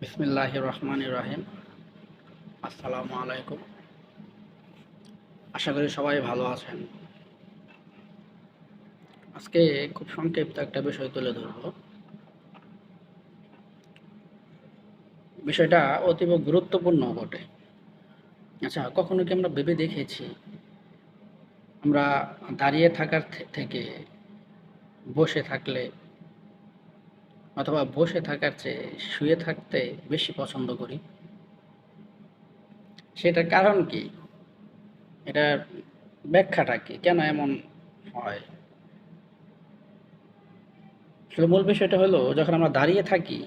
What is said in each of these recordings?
বিসমিল্লাহ রহমান রাহিম আসসালামু আলাইকুম আশা করি সবাই ভালো আছেন। আজকে খুব সংক্ষিপ্ত একটা বিষয় তুলে ধরব। বিষয়টা অতীব গুরুত্বপূর্ণ বটে। আচ্ছা কখনো কি আমরা ভেবে দেখেছি? আমরা দাঁড়িয়ে থাকার থেকে বসে থাকলে অথবা বসে থাকার চেয়ে শুয়ে থাকতে বেশি পছন্দ করি। সেটার কারণ কি? এটার ব্যাখ্যাটা কি? কেন এমন হয়? মূল বিষয়টা হলো, যখন আমরা দাঁড়িয়ে থাকি,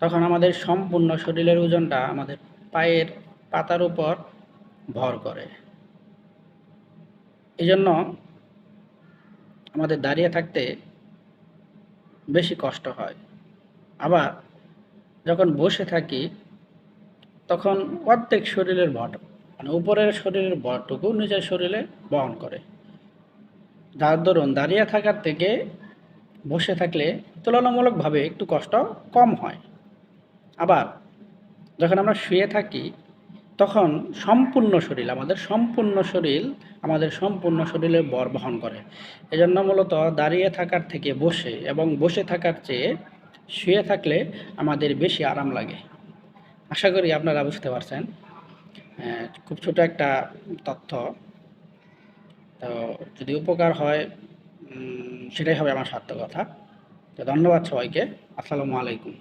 তখন আমাদের সম্পূর্ণ শরীরের ওজনটা আমাদের পায়ের পাতার উপর ভর করে। এই জন্য আমাদের দাঁড়িয়ে থাকতে বেশি কষ্ট হয়। আবার যখন বসে থাকি, তখন অর্ধেক শরীরের ভর মানে উপরের শরীরের ভরটুকু নিজের শরীরে বহন করে। যার দরুন দাঁড়িয়ে থাকার থেকে বসে থাকলে তুলনামূলকভাবে একটু কষ্ট কম হয়। আবার যখন আমরা শুয়ে থাকি তখন সম্পূর্ণ শরীর, আমাদের সম্পূর্ণ শরীর, আমাদের সম্পূর্ণ শরীরে বর বহন করে। এজন্য মূলত দাঁড়িয়ে থাকার থেকে বসে এবং বসে থাকার চেয়ে শুয়ে থাকলে আমাদের বেশি আরাম লাগে। আশা করি আপনারা বুঝতে পারছেন। খুব ছোট একটা তথ্য। তো যদি উপকার হয় সেটাই হবে আমার সার্থকতা। তো ধন্যবাদ সবাইকে। আসসালামু আলাইকুম।